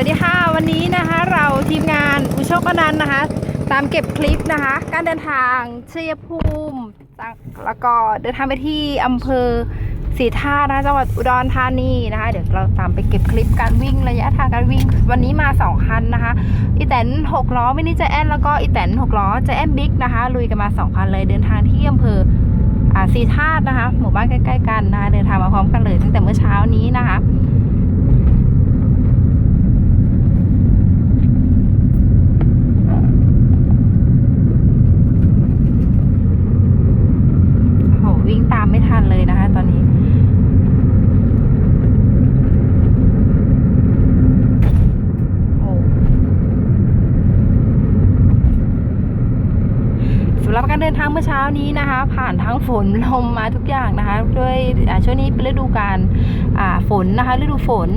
วัสดีค่ะวันนี้นะคะเราทีมงานอุโชคอนันต์นะคะ ตามเก็บคลิปนะคะ การเดินทางเชัยภูมิแล้วก็เดินทางไปที่อำเภอศรีท่าตุนะคะจังหวัดอุดรธานีนะคะ เดี๋ยวเราตามไปเก็บคลิปการวิ่งระยะทางการวิ่งวันนี้มาสองคันนะคะอีแตนหกล้อมินิใจแอนแล้วก็อีแตนหกล้อใจแอนบิ๊กนะคะลุยกันมาสองคันเลยเดินทางที่อำเภอศรีธาตุนะคะ หมู่บ้านใกล้ๆกันนะคะเดินทางมาพร้อมกันเลยตั้งแต่เมื่อเช้านี้นะคะ โอ้โหวิ่งตามไม่ทันเลยนะคะ ตอนนี้ โอ้ำหรับการเดินทางเมื่อเช้านี้นะคะ ผ่านทั้งฝนลมมาทุกอย่างนะคะ ด้วยช่วงนี้เป็นฤดูการฝนนะคะ ฤดูฝน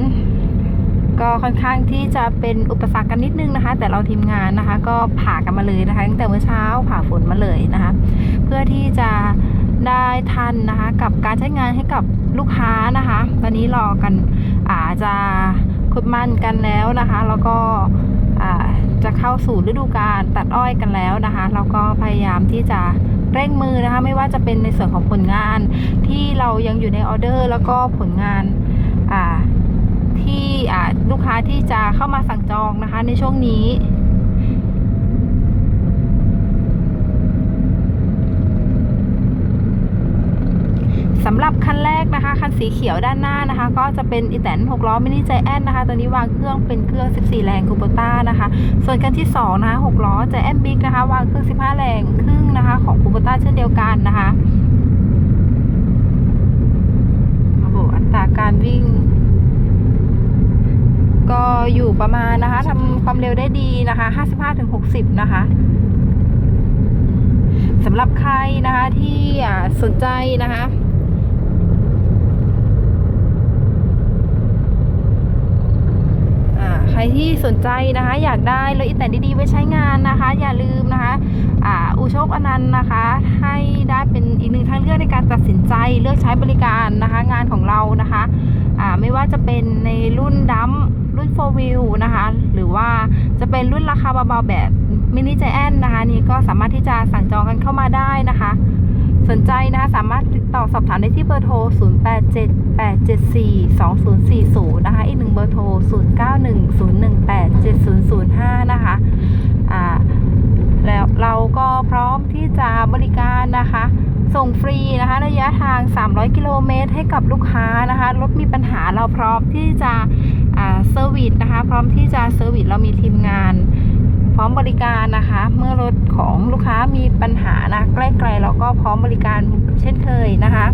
ก็ค่อนข้างที่จะเป็นอุปสรรคกันนิดนึงนะคะ แต่เราทีมงานนะคะ ก็ผ่ากันมาเลยนะคะตั้งแต่เมื่อเช้าผ่าฝนมาเลยนะคะ เพื่อที่จะได้ทันนะคะ กับการใช้งานให้กับลูกค้านะคะตอนนี้รอกันอาจจะคุดมันกันแล้วนะคะ แล้วก็ เข้าสู่ฤดูการตัดอ้อยกันแล้วนะคะ เราก็พยายามที่จะเร่งมือนะคะ ไม่ว่าจะเป็นในส่วนของผลงานที่เรายังอยู่ในออเดอร์ แล้วก็ผลงานอ่าที่อ่าลูกค้าที่จะเข้ามาสั่งจองนะคะในช่วงนี้ สำหรับคันแรกนะคะ คันสีเขียวด้านหน้านะคะ ก็จะเป็นอีแตน6ล้อมินิใจแอนนะคะ ตัวนี้วางเครื่องเป็นเครื่อง 14 แรงคูโบต้านะคะ ส่วนคันที่2นะคะ6ล้อใจแอนบิ๊กนะคะ วางเครื่อง 15 แรงครึ่งนะคะ ของคูโบต้าเช่นเดียวกันนะคะโอ้โหอัตราการวิ่ง ก็อยู่ประมาณนะคะทำความเร็วได้ดีนะคะ 55-60 นะคะสำหรับใครนะคะที่สนใจนะคะ อ่าใค รที่สนใจนะคะ อยากได้รถอีแตนดีๆไว้ใช้งานนะคะ อย่าลืมนะคะอ่าอูโชคอนันต์นะคะ ให้ได้เป็นอีกหนึ่งทางเลือกในการตัดสินใจเลือกใช้บริการนะคะ งานของเรานะคะอ่าไม่ว่าจะเป็นในรุ่นดัมรุ่น4 wheel นะคะ หรือว่าจะเป็นรุ่นราคาเบาๆแบบมินิใจแอนนะคะ นี่ก็สามารถที่จะสั่งจองกันเข้ามาได้นะคะสนใจนะคะสามารถติดต่อสอบถามได้ที่เบอร์โทร 0878742040 นะคะ อีกหนึ่งเบอร์ 7005 นะคะอ่าแล้วเราก็พร้อมที่จะบริการนะคะ ส่งฟรีนะคะ ระยะทาง 300 กิโลเมตรให้กับลูกค้านะคะ รถมีปัญหาเราพร้อมที่จะอ่าเซอร์วิสนะคะ พร้อมที่จะเซอร์วิสเรามีทีมงาน พร้อมบริการนะคะ เมื่อรถของลูกค้ามีปัญหานะใกล้ๆเราก็พร้อมบริการเช่นเคยนะคะ